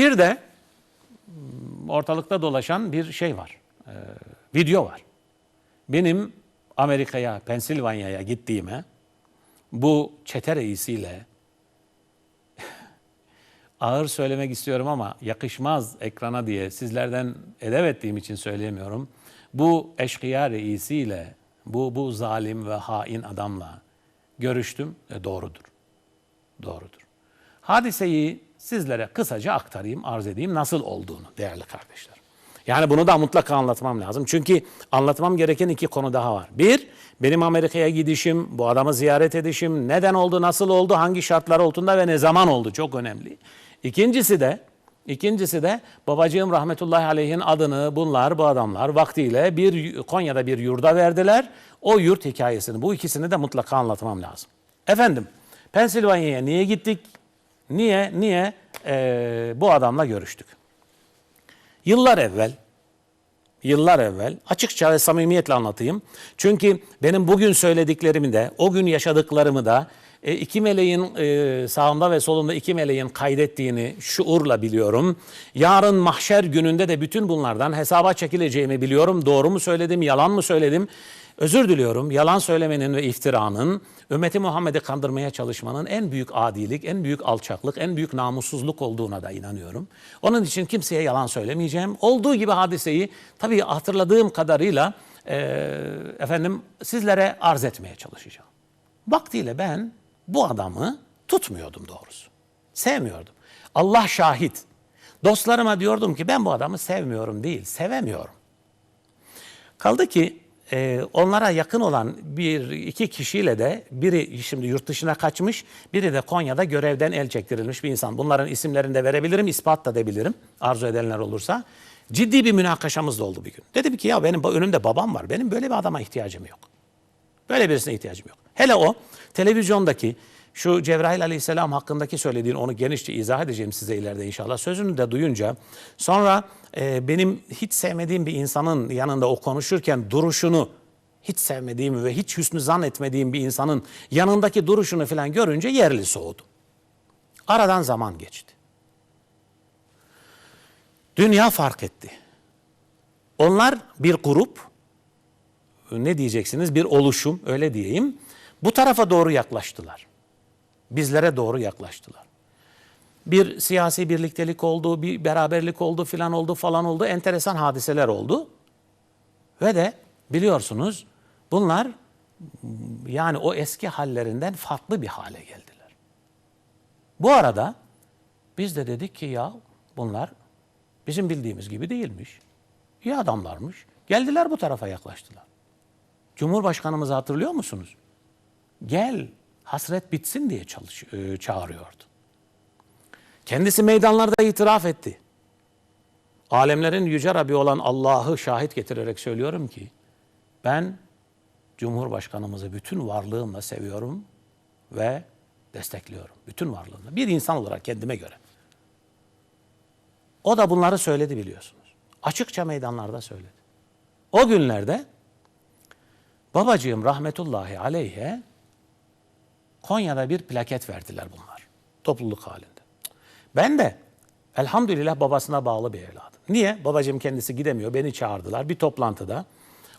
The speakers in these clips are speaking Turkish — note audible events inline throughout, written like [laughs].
Bir de m, ortalıkta dolaşan bir şey var. Ee, video var. Benim Amerika'ya, Pensilvanya'ya gittiğime bu çete reisiyle [laughs] ağır söylemek istiyorum ama yakışmaz ekrana diye sizlerden edep ettiğim için söyleyemiyorum. Bu eşkıya reisiyle, bu, bu zalim ve hain adamla görüştüm. E, doğrudur. Doğrudur. Hadiseyi sizlere kısaca aktarayım, arz edeyim nasıl olduğunu değerli kardeşler. Yani bunu da mutlaka anlatmam lazım. Çünkü anlatmam gereken iki konu daha var. Bir, benim Amerika'ya gidişim, bu adamı ziyaret edişim, neden oldu, nasıl oldu, hangi şartlar altında ve ne zaman oldu çok önemli. İkincisi de, ikincisi de babacığım rahmetullahi aleyhin adını bunlar, bu adamlar vaktiyle bir Konya'da bir yurda verdiler. O yurt hikayesini, bu ikisini de mutlaka anlatmam lazım. Efendim, Pensilvanya'ya niye gittik? Niye, niye eee, bu adamla görüştük? Yıllar evvel, yıllar evvel açıkça ve samimiyetle anlatayım. Çünkü benim bugün söylediklerimi de, o gün yaşadıklarımı da e, iki meleğin e, sağımda ve solumda iki meleğin kaydettiğini şuurla biliyorum. Yarın mahşer gününde de bütün bunlardan hesaba çekileceğimi biliyorum. Doğru mu söyledim, yalan mı söyledim? Özür diliyorum. Yalan söylemenin ve iftiranın, ümmeti Muhammed'i kandırmaya çalışmanın en büyük adilik, en büyük alçaklık, en büyük namussuzluk olduğuna da inanıyorum. Onun için kimseye yalan söylemeyeceğim. Olduğu gibi hadiseyi tabii hatırladığım kadarıyla e, efendim sizlere arz etmeye çalışacağım. Vaktiyle ben bu adamı tutmuyordum doğrusu. Sevmiyordum. Allah şahit. Dostlarıma diyordum ki ben bu adamı sevmiyorum değil, sevemiyorum. Kaldı ki e, onlara yakın olan bir iki kişiyle de biri şimdi yurt dışına kaçmış, biri de Konya'da görevden el çektirilmiş bir insan. Bunların isimlerini de verebilirim, ispat da edebilirim arzu edenler olursa. Ciddi bir münakaşamız da oldu bir gün. Dedim ki ya benim önümde babam var, benim böyle bir adama ihtiyacım yok. Böyle birisine ihtiyacım yok. Hele o televizyondaki şu Cebrail aleyhisselam hakkındaki söylediğin onu genişçe izah edeceğim size ileride inşallah. Sözünü de duyunca sonra e, benim hiç sevmediğim bir insanın yanında o konuşurken duruşunu hiç sevmediğim ve hiç hüsnü zannetmediğim bir insanın yanındaki duruşunu falan görünce yerli soğudum. Aradan zaman geçti. Dünya fark etti. Onlar bir grup, ne diyeceksiniz bir oluşum öyle diyeyim. Bu tarafa doğru yaklaştılar. Bizlere doğru yaklaştılar. Bir siyasi birliktelik oldu, bir beraberlik oldu filan oldu falan oldu. Enteresan hadiseler oldu. Ve de biliyorsunuz bunlar yani o eski hallerinden farklı bir hale geldiler. Bu arada biz de dedik ki ya bunlar bizim bildiğimiz gibi değilmiş. İyi adamlarmış. Geldiler bu tarafa yaklaştılar. Cumhurbaşkanımızı hatırlıyor musunuz? Gel hasret bitsin diye çalış, e, çağırıyordu. Kendisi meydanlarda itiraf etti. Alemlerin yüce Rabbi olan Allah'ı şahit getirerek söylüyorum ki ben Cumhurbaşkanımızı bütün varlığımla seviyorum ve destekliyorum. Bütün varlığımla. Bir insan olarak kendime göre. O da bunları söyledi biliyorsunuz. Açıkça meydanlarda söyledi. O günlerde babacığım rahmetullahi aleyhe Konya'da bir plaket verdiler bunlar. Topluluk halinde. Ben de elhamdülillah babasına bağlı bir evladım. Niye? Babacığım kendisi gidemiyor. Beni çağırdılar bir toplantıda.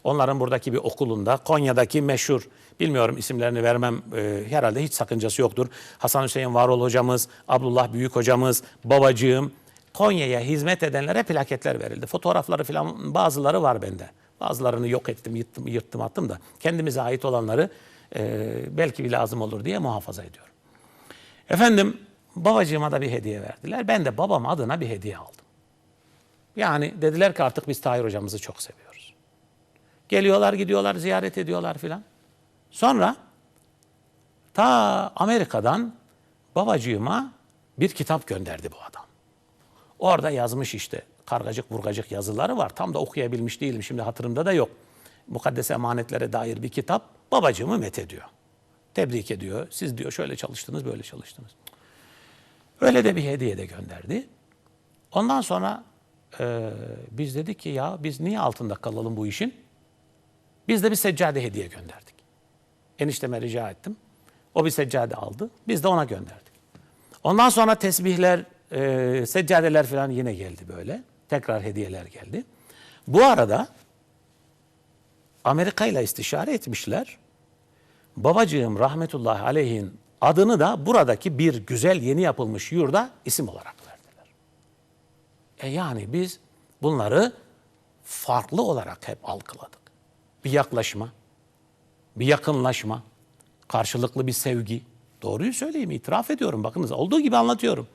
Onların buradaki bir okulunda Konya'daki meşhur bilmiyorum isimlerini vermem e, herhalde hiç sakıncası yoktur. Hasan Hüseyin Varol hocamız, Abdullah Büyük hocamız, babacığım Konya'ya hizmet edenlere plaketler verildi. Fotoğrafları falan bazıları var bende. Bazılarını yok ettim, yırttım, yırttım attım da kendimize ait olanları e, belki bir lazım olur diye muhafaza ediyorum. Efendim babacığıma da bir hediye verdiler. Ben de babam adına bir hediye aldım. Yani dediler ki artık biz Tahir hocamızı çok seviyoruz. Geliyorlar gidiyorlar ziyaret ediyorlar filan. Sonra ta Amerika'dan babacığıma bir kitap gönderdi bu adam. Orada yazmış işte kargacık burgacık yazıları var. Tam da okuyabilmiş değilim şimdi hatırımda da yok. Mukaddes emanetlere dair bir kitap babacığımı met ediyor. Tebrik ediyor. Siz diyor şöyle çalıştınız böyle çalıştınız. Öyle de bir hediye de gönderdi. Ondan sonra e, biz dedik ki ya biz niye altında kalalım bu işin? Biz de bir seccade hediye gönderdik. Enişteme rica ettim. O bir seccade aldı. Biz de ona gönderdik. Ondan sonra tesbihler e, seccadeler falan yine geldi böyle. Tekrar hediyeler geldi. Bu arada Amerika ile istişare etmişler. Babacığım rahmetullahi aleyhin adını da buradaki bir güzel yeni yapılmış yurda isim olarak verdiler. E yani biz bunları farklı olarak hep algıladık. Bir yaklaşma, bir yakınlaşma, karşılıklı bir sevgi. Doğruyu söyleyeyim, itiraf ediyorum. Bakınız olduğu gibi anlatıyorum.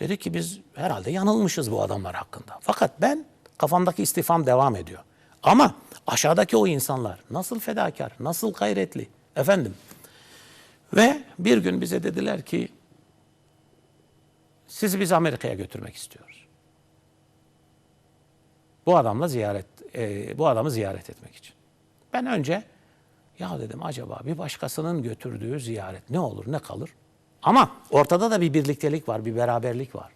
Dedi ki biz herhalde yanılmışız bu adamlar hakkında. Fakat ben kafamdaki istifam devam ediyor. Ama aşağıdaki o insanlar nasıl fedakar, nasıl gayretli efendim. Ve bir gün bize dediler ki sizi biz Amerika'ya götürmek istiyoruz. Bu adamla ziyaret, e, bu adamı ziyaret etmek için. Ben önce ya dedim acaba bir başkasının götürdüğü ziyaret ne olur ne kalır? Ama ortada da bir birliktelik var, bir beraberlik var.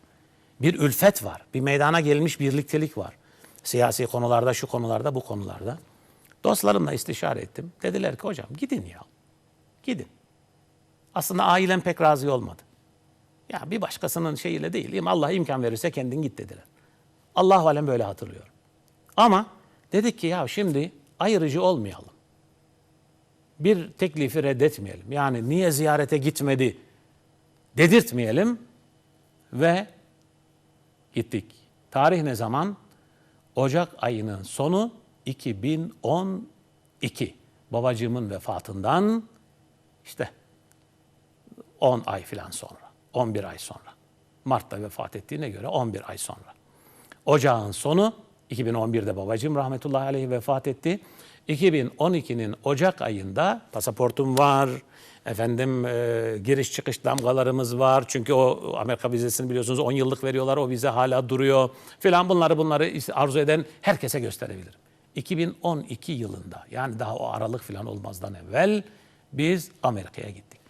Bir ülfet var, bir meydana gelmiş birliktelik var. Siyasi konularda, şu konularda, bu konularda. Dostlarımla istişare ettim. Dediler ki hocam gidin ya. Gidin. Aslında ailem pek razı olmadı. Ya bir başkasının şeyiyle değil. Allah imkan verirse kendin git dediler. Allah alem böyle hatırlıyorum. Ama dedik ki ya şimdi ayırıcı olmayalım. Bir teklifi reddetmeyelim. Yani niye ziyarete gitmedi dedirtmeyelim ve gittik. Tarih ne zaman? Ocak ayının sonu 2012. Babacığımın vefatından işte 10 ay falan sonra, 11 ay sonra. Mart'ta vefat ettiğine göre 11 ay sonra. Ocağın sonu 2011'de babacığım rahmetullahi aleyhi vefat etti. 2012'nin Ocak ayında pasaportum var, efendim e, giriş çıkış damgalarımız var. Çünkü o Amerika vizesini biliyorsunuz 10 yıllık veriyorlar, o vize hala duruyor filan bunları bunları arzu eden herkese gösterebilirim. 2012 yılında yani daha o Aralık filan olmazdan evvel biz Amerika'ya gittik.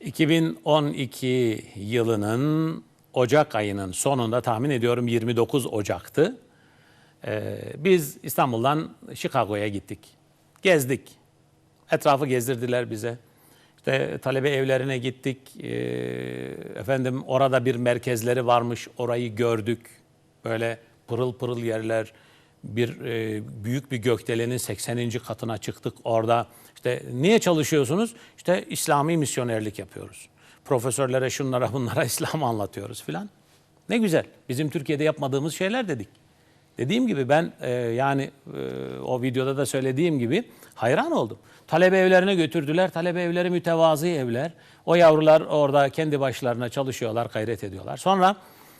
2012 yılının Ocak ayının sonunda tahmin ediyorum 29 Ocak'tı. Ee, biz İstanbul'dan Chicago'ya gittik. Gezdik. Etrafı gezdirdiler bize. İşte talebe evlerine gittik. Ee, efendim orada bir merkezleri varmış. Orayı gördük. Böyle pırıl pırıl yerler. Bir e, büyük bir gökdelenin 80. katına çıktık. Orada işte niye çalışıyorsunuz? İşte İslami misyonerlik yapıyoruz. Profesörlere şunlara bunlara [laughs] İslam anlatıyoruz filan. Ne güzel. Bizim Türkiye'de yapmadığımız şeyler dedik. Dediğim gibi ben e, yani e, o videoda da söylediğim gibi hayran oldum. Talebe evlerine götürdüler. Talebe evleri mütevazi evler. O yavrular orada kendi başlarına çalışıyorlar, gayret ediyorlar. Sonra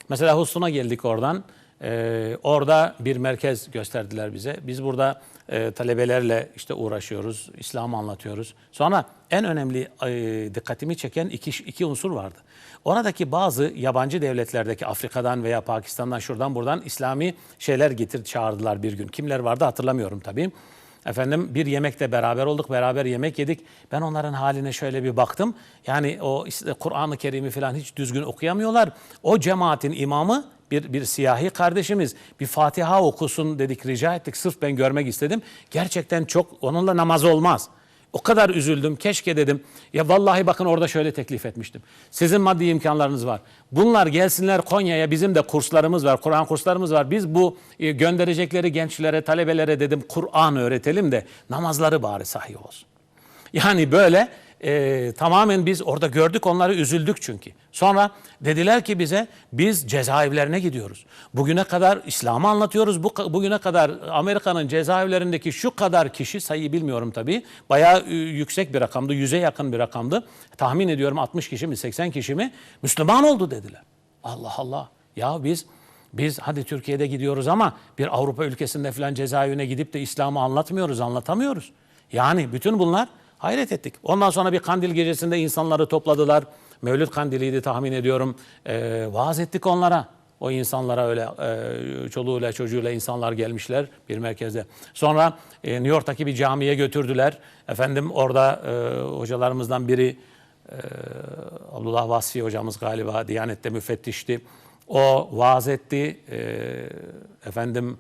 mesela Hustun'a geldik oradan. E, orada bir merkez gösterdiler bize. Biz burada e, talebelerle işte uğraşıyoruz, İslam'ı anlatıyoruz. Sonra en önemli e, dikkatimi çeken iki, iki unsur vardı. Oradaki bazı yabancı devletlerdeki Afrika'dan veya Pakistan'dan şuradan buradan İslami şeyler getir çağırdılar bir gün. Kimler vardı hatırlamıyorum tabii. Efendim bir yemekte beraber olduk, beraber yemek yedik. Ben onların haline şöyle bir baktım. Yani o Kur'an-ı Kerim'i falan hiç düzgün okuyamıyorlar. O cemaatin imamı bir, bir siyahi kardeşimiz bir Fatiha okusun dedik rica ettik. Sırf ben görmek istedim. Gerçekten çok onunla namaz olmaz. O kadar üzüldüm. Keşke dedim. Ya vallahi bakın orada şöyle teklif etmiştim. Sizin maddi imkanlarınız var. Bunlar gelsinler Konya'ya. Bizim de kurslarımız var. Kur'an kurslarımız var. Biz bu e, gönderecekleri gençlere, talebelere dedim Kur'an öğretelim de namazları bari sahih olsun. Yani böyle e, tamamen biz orada gördük onları üzüldük çünkü. Sonra dediler ki bize biz cezaevlerine gidiyoruz. Bugüne kadar İslam'ı anlatıyoruz. Bu, bugüne kadar Amerika'nın cezaevlerindeki şu kadar kişi sayıyı bilmiyorum tabii. Bayağı yüksek bir rakamdı. Yüze yakın bir rakamdı. Tahmin ediyorum 60 kişi mi 80 kişi mi Müslüman oldu dediler. Allah Allah. Ya biz biz hadi Türkiye'de gidiyoruz ama bir Avrupa ülkesinde falan cezaevine gidip de İslam'ı anlatmıyoruz, anlatamıyoruz. Yani bütün bunlar Hayret ettik. Ondan sonra bir kandil gecesinde insanları topladılar. Mevlüt kandiliydi tahmin ediyorum. E, vaaz ettik onlara. O insanlara öyle e, çoluğuyla çocuğuyla insanlar gelmişler bir merkeze. Sonra e, New York'taki bir camiye götürdüler. Efendim orada e, hocalarımızdan biri e, Abdullah Vasfi hocamız galiba Diyanet'te müfettişti. O vaaz etti. E, efendim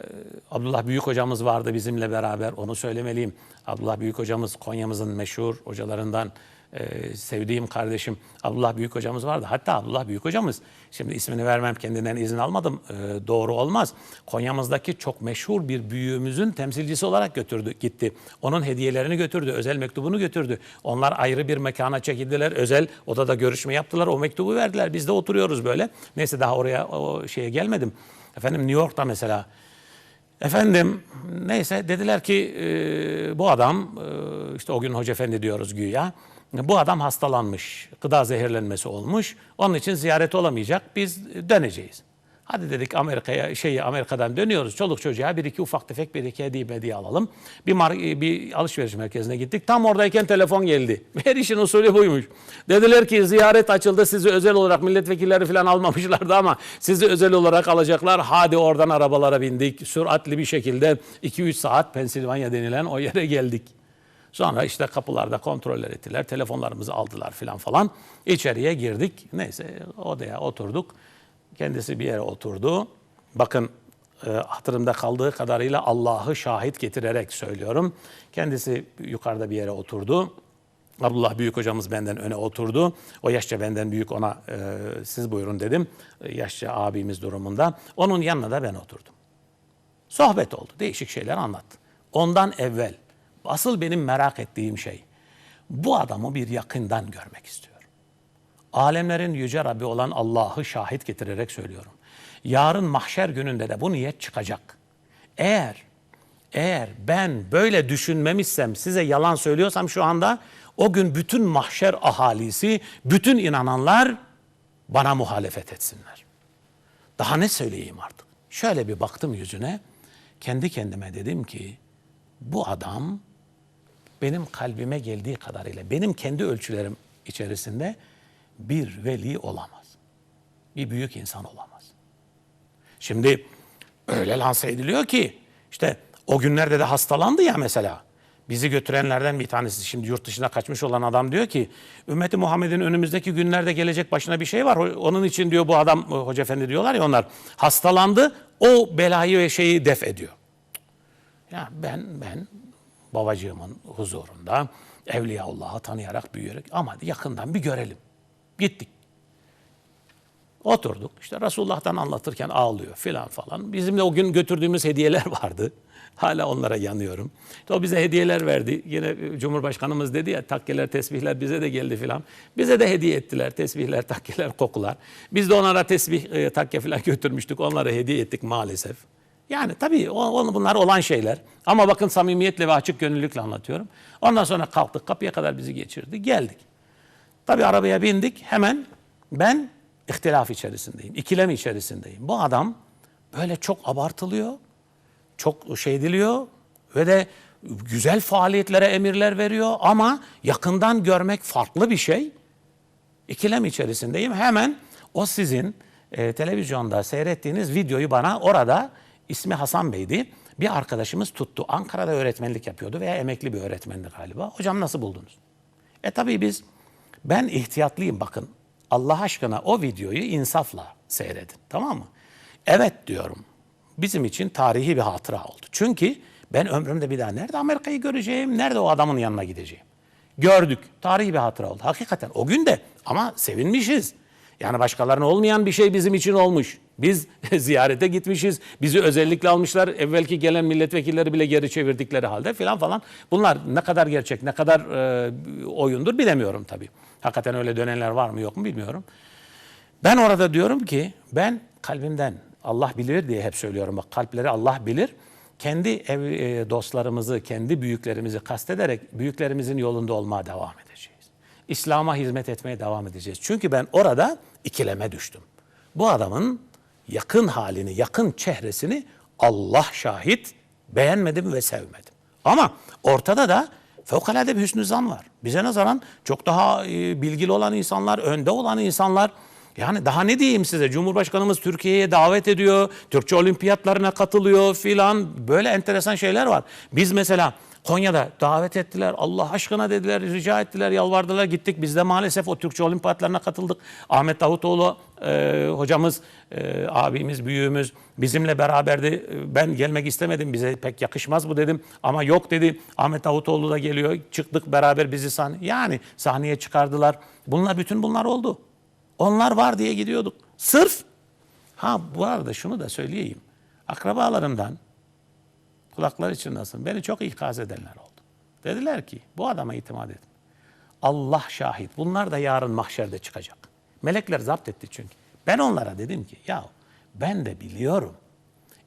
ee, Abdullah Büyük hocamız vardı bizimle beraber onu söylemeliyim. Abdullah Büyük hocamız Konya'mızın meşhur hocalarından e, sevdiğim kardeşim Abdullah Büyük hocamız vardı. Hatta Abdullah Büyük hocamız, şimdi ismini vermem kendinden izin almadım, e, doğru olmaz. Konya'mızdaki çok meşhur bir büyüğümüzün temsilcisi olarak götürdü, gitti. Onun hediyelerini götürdü, özel mektubunu götürdü. Onlar ayrı bir mekana çekildiler, özel odada görüşme yaptılar, o mektubu verdiler. Biz de oturuyoruz böyle. Neyse daha oraya o şeye gelmedim. Efendim New York'ta mesela Efendim neyse dediler ki e, bu adam e, işte o gün Hoca Efendi diyoruz güya. Bu adam hastalanmış. Gıda zehirlenmesi olmuş. Onun için ziyaret olamayacak. Biz döneceğiz. Hadi dedik Amerika'ya şeyi Amerika'dan dönüyoruz. Çoluk çocuğa bir iki ufak tefek bir iki hediye hediye alalım. Bir, mar- bir alışveriş merkezine gittik. Tam oradayken telefon geldi. [laughs] Her işin usulü buymuş. Dediler ki ziyaret açıldı. Sizi özel olarak milletvekilleri falan almamışlardı ama sizi özel olarak alacaklar. Hadi oradan arabalara bindik. Süratli bir şekilde 2-3 saat Pensilvanya denilen o yere geldik. Sonra işte kapılarda kontroller ettiler. Telefonlarımızı aldılar filan falan. İçeriye girdik. Neyse odaya oturduk. Kendisi bir yere oturdu. Bakın e, hatırımda kaldığı kadarıyla Allah'ı şahit getirerek söylüyorum. Kendisi yukarıda bir yere oturdu. Abdullah Büyük hocamız benden öne oturdu. O yaşça benden büyük ona e, siz buyurun dedim. E, yaşça abimiz durumunda. Onun yanına da ben oturdum. Sohbet oldu. Değişik şeyler anlattı. Ondan evvel asıl benim merak ettiğim şey bu adamı bir yakından görmek istiyorum. Alemlerin yüce Rabbi olan Allah'ı şahit getirerek söylüyorum. Yarın mahşer gününde de bu niyet çıkacak. Eğer eğer ben böyle düşünmemişsem, size yalan söylüyorsam şu anda o gün bütün mahşer ahalisi, bütün inananlar bana muhalefet etsinler. Daha ne söyleyeyim artık? Şöyle bir baktım yüzüne. Kendi kendime dedim ki bu adam benim kalbime geldiği kadarıyla benim kendi ölçülerim içerisinde bir veli olamaz. Bir büyük insan olamaz. Şimdi öyle lanse ediliyor ki işte o günlerde de hastalandı ya mesela. Bizi götürenlerden bir tanesi şimdi yurt dışına kaçmış olan adam diyor ki ümmeti Muhammed'in önümüzdeki günlerde gelecek başına bir şey var. Onun için diyor bu adam hoca efendi diyorlar ya onlar hastalandı o belayı ve şeyi def ediyor. Ya ben ben babacığımın huzurunda Evliyaullah'ı tanıyarak büyüyerek ama yakından bir görelim. Gittik. Oturduk. İşte Resulullah'tan anlatırken ağlıyor filan falan. Bizim de o gün götürdüğümüz hediyeler [laughs] vardı. Hala onlara yanıyorum. İşte o bize hediyeler verdi. Yine Cumhurbaşkanımız dedi ya takkeler, tesbihler bize de geldi filan. Bize de hediye ettiler. Tesbihler, [laughs] takkeler, kokular. Biz de onlara tesbih, e, takke filan [laughs] götürmüştük. Onlara hediye ettik maalesef. Yani tabii o, bunlar olan şeyler. Ama bakın samimiyetle ve açık gönüllülükle anlatıyorum. Ondan sonra kalktık. Kapıya kadar bizi geçirdi. Geldik. Tabii arabaya bindik. Hemen ben ihtilaf içerisindeyim. ikilem içerisindeyim. Bu adam böyle çok abartılıyor. Çok şey ediliyor ve de güzel faaliyetlere emirler veriyor ama yakından görmek farklı bir şey. İkilem içerisindeyim. Hemen o sizin e, televizyonda seyrettiğiniz videoyu bana orada ismi Hasan Bey'di. Bir arkadaşımız tuttu. Ankara'da öğretmenlik yapıyordu veya emekli bir öğretmendi galiba. Hocam nasıl buldunuz? E tabii biz ben ihtiyatlıyım bakın. Allah aşkına o videoyu insafla seyredin. Tamam mı? Evet diyorum. Bizim için tarihi bir hatıra oldu. Çünkü ben ömrümde bir daha nerede Amerika'yı göreceğim, nerede o adamın yanına gideceğim. Gördük. Tarihi bir hatıra oldu. Hakikaten o gün de ama sevinmişiz. Yani başkalarına olmayan bir şey bizim için olmuş. Biz [laughs] ziyarete gitmişiz. Bizi özellikle almışlar. Evvelki gelen milletvekilleri bile geri çevirdikleri halde filan falan. Bunlar ne kadar gerçek, ne kadar e, oyundur bilemiyorum tabii. Hakikaten öyle dönenler var mı yok mu bilmiyorum. Ben orada diyorum ki ben kalbimden Allah bilir diye hep söylüyorum. Bak kalpleri Allah bilir. Kendi ev e, dostlarımızı, kendi büyüklerimizi kastederek büyüklerimizin yolunda olmaya devam edeceğiz. İslam'a hizmet etmeye devam edeceğiz. Çünkü ben orada ikileme düştüm. Bu adamın yakın halini, yakın çehresini Allah şahit beğenmedim ve sevmedim. Ama ortada da fevkalade bir hüsnü zan var. Bize nazaran çok daha e, bilgili olan insanlar, önde olan insanlar. Yani daha ne diyeyim size? Cumhurbaşkanımız Türkiye'ye davet ediyor. Türkçe olimpiyatlarına katılıyor filan. Böyle enteresan şeyler var. Biz mesela Konya'da davet ettiler. Allah aşkına dediler, rica ettiler, yalvardılar. Gittik. Biz de maalesef o Türkçe olimpiyatlarına katıldık. Ahmet Davutoğlu e, hocamız, e, abimiz, büyüğümüz bizimle beraberdi. E, Ben gelmek istemedim. Bize pek yakışmaz bu dedim. Ama yok dedi. Ahmet Davutoğlu da geliyor. Çıktık beraber bizi sahne. Yani sahneye çıkardılar. Bunlar bütün bunlar oldu. Onlar var diye gidiyorduk. Sırf ha bu arada şunu da söyleyeyim. Akrabalarımdan kulakları çınlasın. Beni çok ikaz edenler oldu. Dediler ki bu adama itimat etme. Allah şahit. Bunlar da yarın mahşerde çıkacak. Melekler zapt etti çünkü. Ben onlara dedim ki ya ben de biliyorum.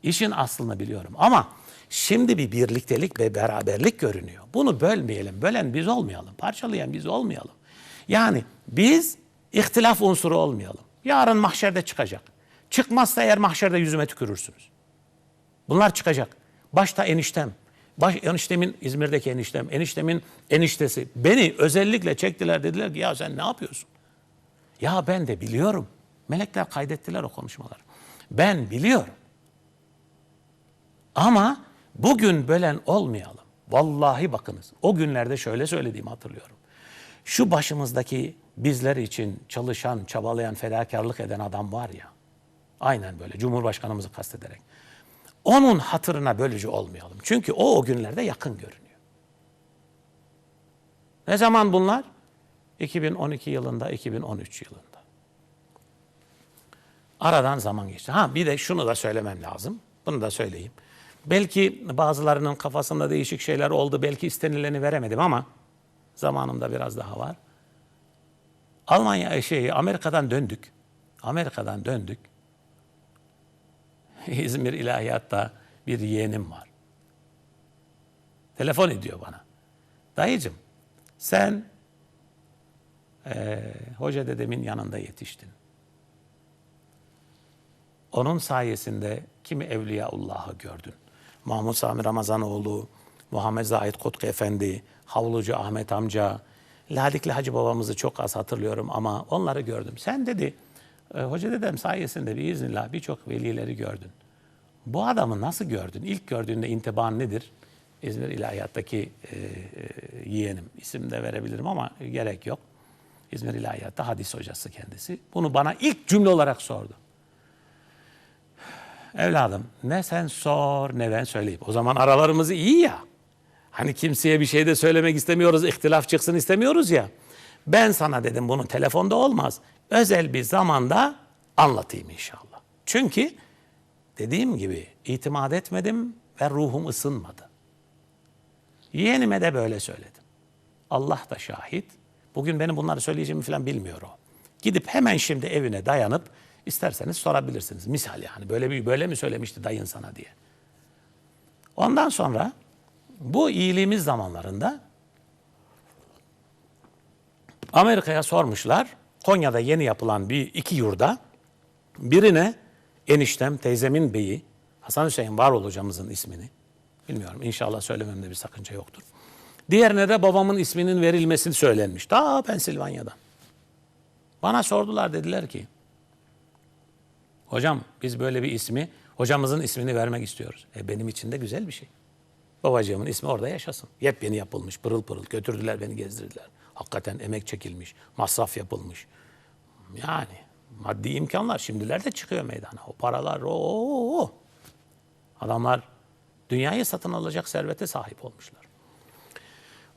İşin aslını biliyorum ama şimdi bir birliktelik ve beraberlik görünüyor. Bunu bölmeyelim. Bölen biz olmayalım. Parçalayan biz olmayalım. Yani biz ihtilaf unsuru olmayalım. Yarın mahşerde çıkacak. Çıkmazsa eğer mahşerde yüzüme tükürürsünüz. Bunlar çıkacak. Başta eniştem. Baş, eniştemin İzmir'deki eniştem, eniştemin eniştesi. Beni özellikle çektiler dediler ki ya sen ne yapıyorsun? Ya ben de biliyorum. Melekler kaydettiler o konuşmaları. Ben biliyorum. Ama bugün bölen olmayalım. Vallahi bakınız o günlerde şöyle söylediğimi hatırlıyorum. Şu başımızdaki bizler için çalışan, çabalayan, fedakarlık eden adam var ya. Aynen böyle Cumhurbaşkanımızı kastederek. Onun hatırına bölücü olmayalım. Çünkü o o günlerde yakın görünüyor. Ne zaman bunlar? 2012 yılında, 2013 yılında. Aradan zaman geçti. Ha bir de şunu da söylemem lazım. Bunu da söyleyeyim. Belki bazılarının kafasında değişik şeyler oldu. Belki istenileni veremedim ama zamanımda biraz daha var. Almanya şey Amerika'dan döndük. Amerika'dan döndük. [laughs] İzmir İlahiyat'ta bir yeğenim var. Telefon ediyor bana. Dayıcım sen eee hoca dedemin yanında yetiştin. Onun sayesinde kimi Evliyaullah'ı gördün. Mahmut Sami Ramazanoğlu, Muhammed Zahid Kutku Efendi, Havlucu Ahmet amca, Ladikli Hacı babamızı çok az hatırlıyorum ama onları gördüm. Sen dedi, e, hoca dedem sayesinde biiznillah birçok velileri gördün. Bu adamı nasıl gördün? İlk gördüğünde intiban nedir? İzmir İlahiyat'taki e, e, yeğenim. İsim de verebilirim ama gerek yok. İzmir İlahiyat'ta hadis hocası kendisi. Bunu bana ilk cümle olarak sordu. Evladım ne sen sor ne ben söyleyeyim. O zaman aralarımız iyi ya. Hani kimseye bir şey de söylemek istemiyoruz, ihtilaf çıksın istemiyoruz ya. Ben sana dedim bunu telefonda olmaz. Özel bir zamanda anlatayım inşallah. Çünkü dediğim gibi itimat etmedim ve ruhum ısınmadı. Yeğenime de böyle söyledim. Allah da şahit. Bugün benim bunları söyleyeceğimi falan bilmiyor o. Gidip hemen şimdi evine dayanıp isterseniz sorabilirsiniz. Misal yani böyle bir böyle mi söylemişti dayın sana diye. Ondan sonra bu iyiliğimiz zamanlarında Amerika'ya sormuşlar. Konya'da yeni yapılan bir iki yurda birine eniştem, teyzemin beyi, Hasan Hüseyin Varol hocamızın ismini, bilmiyorum inşallah söylememde bir sakınca yoktur. Diğerine de babamın isminin verilmesi söylenmiş. Ta Pensilvanya'dan. Bana sordular dediler ki, hocam biz böyle bir ismi, hocamızın ismini vermek istiyoruz. E benim için de güzel bir şey. Babacığımın ismi orada yaşasın. Yepyeni yapılmış, pırıl pırıl. Götürdüler beni gezdirdiler. Hakikaten emek çekilmiş, masraf yapılmış. Yani maddi imkanlar şimdilerde çıkıyor meydana. O paralar, o. Adamlar dünyayı satın alacak servete sahip olmuşlar.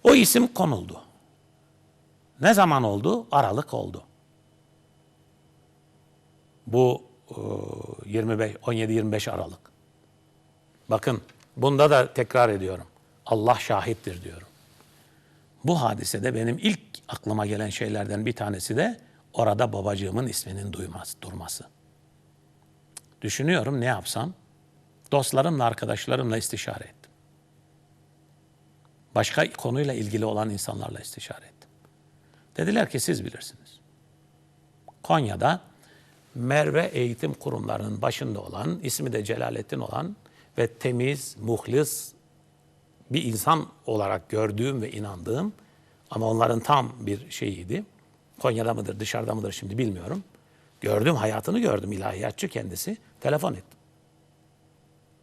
O isim konuldu. Ne zaman oldu? Aralık oldu. Bu e, 25 17-25 Aralık. Bakın bunda da tekrar ediyorum. Allah şahittir diyorum. Bu hadisede benim ilk aklıma gelen şeylerden bir tanesi de orada babacığımın isminin duyması, durması. Düşünüyorum ne yapsam? Dostlarımla, arkadaşlarımla istişare ettim. Başka konuyla ilgili olan insanlarla istişare ettim. Dediler ki siz bilirsiniz. Konya'da Merve Eğitim Kurumlarının başında olan, ismi de Celalettin olan ve temiz, muhlis bir insan olarak gördüğüm ve inandığım ama onların tam bir şeyiydi. Konya'da mıdır, dışarıda mıdır şimdi bilmiyorum. Gördüm, hayatını gördüm ilahiyatçı kendisi. Telefon ettim.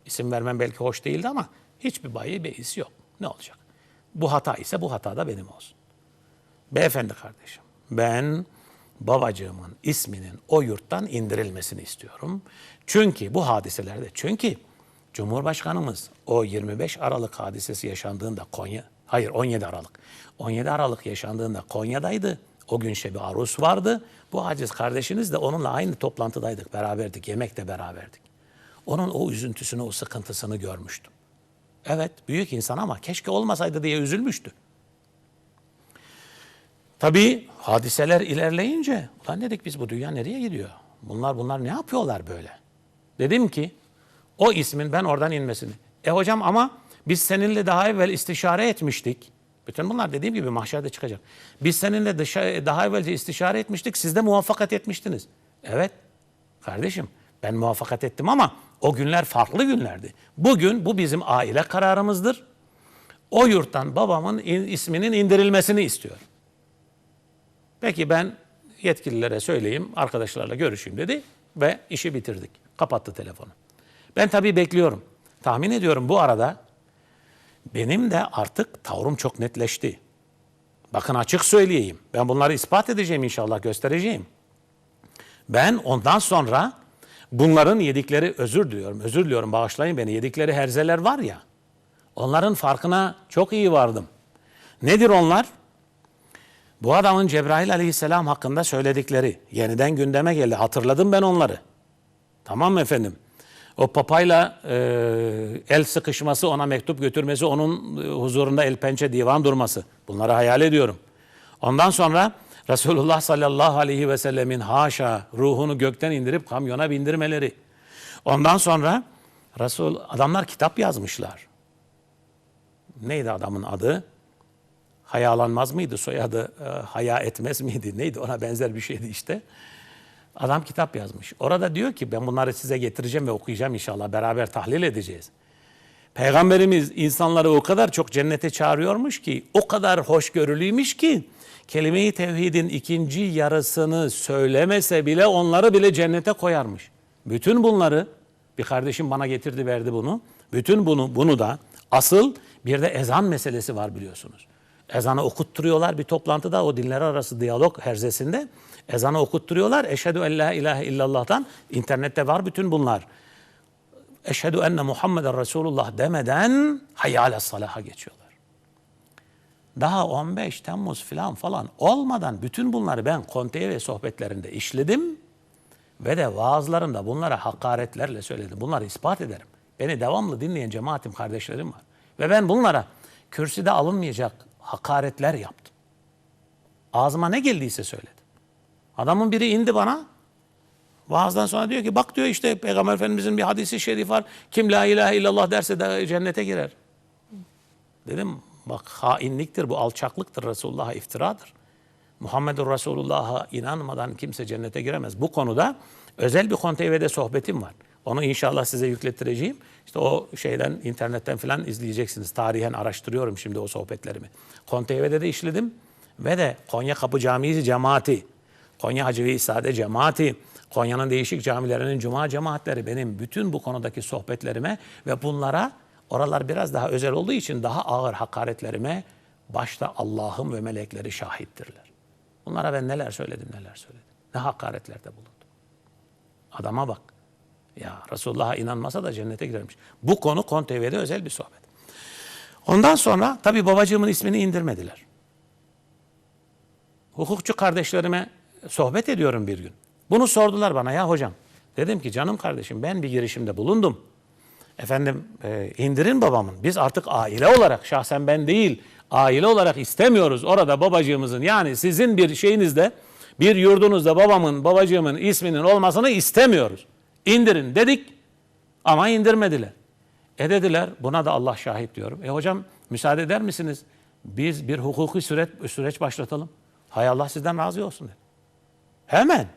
İsim vermem belki hoş değildi ama hiçbir bayi beisi yok. Ne olacak? Bu hata ise bu hata da benim olsun. Beyefendi kardeşim, ben babacığımın isminin o yurttan indirilmesini istiyorum. Çünkü bu hadiselerde, çünkü Cumhurbaşkanımız o 25 Aralık hadisesi yaşandığında Konya, hayır 17 Aralık, 17 Aralık yaşandığında Konya'daydı. O gün Şebi Arus vardı. Bu aciz kardeşiniz de onunla aynı toplantıdaydık, beraberdik, yemekte beraberdik. Onun o üzüntüsünü, o sıkıntısını görmüştüm. Evet, büyük insan ama keşke olmasaydı diye üzülmüştü. Tabii hadiseler ilerleyince ulan dedik biz bu dünya nereye gidiyor? Bunlar bunlar ne yapıyorlar böyle? Dedim ki o ismin ben oradan inmesini. E hocam ama biz seninle daha evvel istişare etmiştik. Bütün bunlar dediğim gibi mahşerde çıkacak. Biz seninle dışa, daha evvelce istişare etmiştik. Siz de muvaffakat etmiştiniz. Evet kardeşim ben muvaffakat ettim ama o günler farklı günlerdi. Bugün bu bizim aile kararımızdır. O yurttan babamın in- isminin indirilmesini istiyorum. Peki ben yetkililere söyleyeyim, arkadaşlarla görüşeyim dedi ve işi bitirdik. Kapattı telefonu. Ben tabii bekliyorum. Tahmin ediyorum bu arada benim de artık tavrım çok netleşti. Bakın açık söyleyeyim. Ben bunları ispat edeceğim inşallah, göstereceğim. Ben ondan sonra bunların yedikleri, özür diliyorum, özür diliyorum bağışlayın beni, yedikleri herzeler var ya, onların farkına çok iyi vardım. Nedir onlar? Bu adamın Cebrail aleyhisselam hakkında söyledikleri yeniden gündeme geldi. Hatırladım ben onları. Tamam mı efendim? O papayla e, el sıkışması, ona mektup götürmesi, onun e, huzurunda el pençe divan durması. Bunları hayal ediyorum. Ondan sonra Resulullah sallallahu aleyhi ve sellemin haşa ruhunu gökten indirip kamyona bindirmeleri. Ondan sonra Resul adamlar kitap yazmışlar. Neydi adamın adı? hayalanmaz mıydı soyadı e, haya etmez miydi neydi ona benzer bir şeydi işte. Adam kitap yazmış. Orada diyor ki ben bunları size getireceğim ve okuyacağım inşallah beraber tahlil edeceğiz. Peygamberimiz insanları o kadar çok cennete çağırıyormuş ki, o kadar hoşgörülüymüş ki, kelime-i tevhidin ikinci yarısını söylemese bile onları bile cennete koyarmış. Bütün bunları, bir kardeşim bana getirdi verdi bunu, bütün bunu, bunu da asıl bir de ezan meselesi var biliyorsunuz. Ezanı okutturuyorlar bir toplantıda o dinler arası diyalog herzesinde. Ezanı okutturuyorlar. Eşhedü en la ilahe illallah'tan internette var bütün bunlar. Eşhedü enne Muhammeden Resulullah demeden hayya ala salaha geçiyorlar. Daha 15 Temmuz falan falan olmadan bütün bunları ben konteye ve sohbetlerinde işledim ve de vaazlarımda bunlara hakaretlerle söyledim. Bunları ispat ederim. Beni devamlı dinleyen cemaatim kardeşlerim var. Ve ben bunlara kürsüde alınmayacak hakaretler yaptım. Ağzıma ne geldiyse söyledim. Adamın biri indi bana. Vaazdan sonra diyor ki bak diyor işte Peygamber Efendimizin bir hadisi şerif var. Kim la ilahe illallah derse de cennete girer. Dedim bak hainliktir bu alçaklıktır Resulullah'a iftiradır. Muhammedur Resulullah'a inanmadan kimse cennete giremez. Bu konuda özel bir konteybede sohbetim var. Onu inşallah size yüklettireceğim. İşte o şeyden internetten falan izleyeceksiniz. Tarihen araştırıyorum şimdi o sohbetlerimi. Konteybede de işledim ve de Konya Kapı Camii cemaati, Konya Hacı ve İsa'de cemaati, Konya'nın değişik camilerinin cuma cemaatleri benim bütün bu konudaki sohbetlerime ve bunlara oralar biraz daha özel olduğu için daha ağır hakaretlerime başta Allah'ım ve melekleri şahittirler. Bunlara ben neler söyledim neler söyledim. Ne hakaretlerde bulundum. Adama bak. Ya Resulullah'a inanmasa da cennete girermiş. Bu konu Kon TV'de özel bir sohbet. Ondan sonra tabii babacığımın ismini indirmediler. Hukukçu kardeşlerime sohbet ediyorum bir gün. Bunu sordular bana ya hocam. Dedim ki canım kardeşim ben bir girişimde bulundum. Efendim e, indirin babamın. Biz artık aile olarak şahsen ben değil aile olarak istemiyoruz orada babacığımızın yani sizin bir şeyinizde bir yurdunuzda babamın babacığımın isminin olmasını istemiyoruz. İndirin dedik ama indirmediler. E dediler buna da Allah şahit diyorum. E hocam müsaade eder misiniz? Biz bir hukuki süreç, süreç başlatalım. Hay Allah sizden razı olsun dedi. Hemen,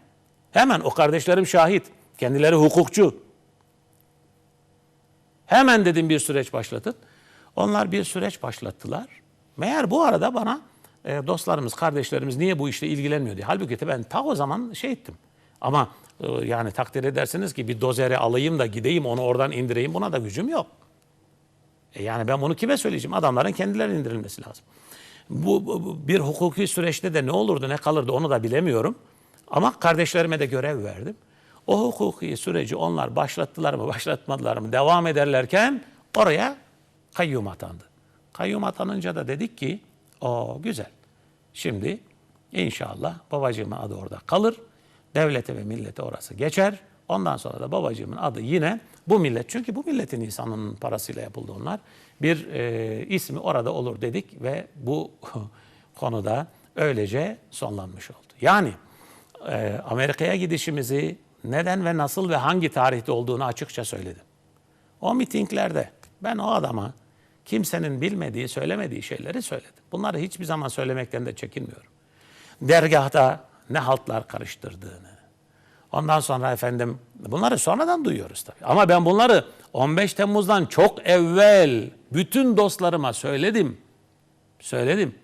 hemen o kardeşlerim şahit. Kendileri hukukçu. Hemen dedim bir süreç başlatın. Onlar bir süreç başlattılar. Meğer bu arada bana e, dostlarımız, kardeşlerimiz niye bu işle ilgilenmiyor diye. Halbuki ben ta o zaman şey ettim. Ama yani takdir edersiniz ki bir dozeri alayım da gideyim onu oradan indireyim buna da gücüm yok. E yani ben bunu kime söyleyeceğim? Adamların kendilerine indirilmesi lazım. Bu- bu bir hukuki süreçte de ne olurdu ne kalırdı onu da bilemiyorum. Ama kardeşlerime de görev verdim. O hukuki süreci onlar başlattılar mı başlatmadılar mı devam ederlerken oraya kayyum atandı. Kayyum atanınca da dedik ki o güzel. Şimdi inşallah babacığımın adı orada kalır. Devlete ve millete orası geçer. Ondan sonra da babacığımın adı yine bu millet. Çünkü bu milletin insanının parasıyla yapıldı onlar. Bir e, ismi orada olur dedik ve bu [laughs] konuda öylece sonlanmış oldu. Yani e, Amerika'ya gidişimizi neden ve nasıl ve hangi tarihte olduğunu açıkça söyledim. O mitinglerde ben o adama kimsenin bilmediği, söylemediği şeyleri söyledim. Bunları hiçbir zaman söylemekten de çekinmiyorum. Dergahta ne haltlar karıştırdığını. Ondan sonra efendim bunları sonradan duyuyoruz tabii. Ama ben bunları 15 Temmuz'dan çok evvel bütün dostlarıma söyledim. Söyledim.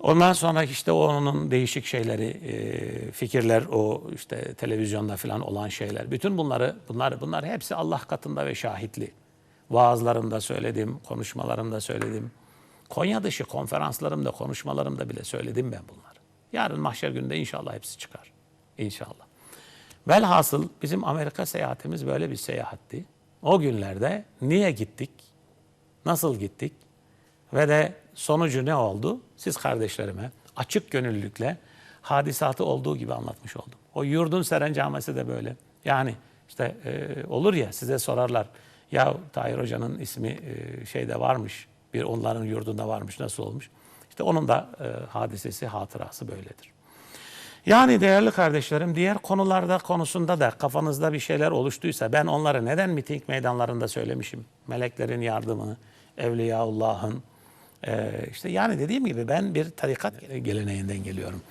Ondan sonra işte onun değişik şeyleri, e, fikirler, o işte televizyonda falan olan şeyler. Bütün bunları, bunlar, bunlar hepsi Allah katında ve şahitli. Vaazlarımda söyledim, konuşmalarımda söyledim. Konya dışı konferanslarımda, konuşmalarımda bile söyledim ben bunları. Yarın mahşer gününde inşallah hepsi çıkar. İnşallah. Velhasıl bizim Amerika seyahatimiz böyle bir seyahatti. O günlerde niye gittik? Nasıl gittik? Ve de sonucu ne oldu? Siz kardeşlerime açık gönüllülükle hadisatı olduğu gibi anlatmış oldum. O yurdun serencamesi de böyle. Yani işte e, olur ya size sorarlar. Ya Tahir Hoca'nın ismi e, şeyde varmış. Bir onların yurdunda varmış. Nasıl olmuş? İşte onun da e, hadisesi, hatırası böyledir. Yani değerli kardeşlerim diğer konularda konusunda da kafanızda bir şeyler oluştuysa ben onları neden miting meydanlarında söylemişim? Meleklerin yardımını, Evliyaullah'ın e, işte yani dediğim gibi ben bir tarikat geleneğinden geliyorum.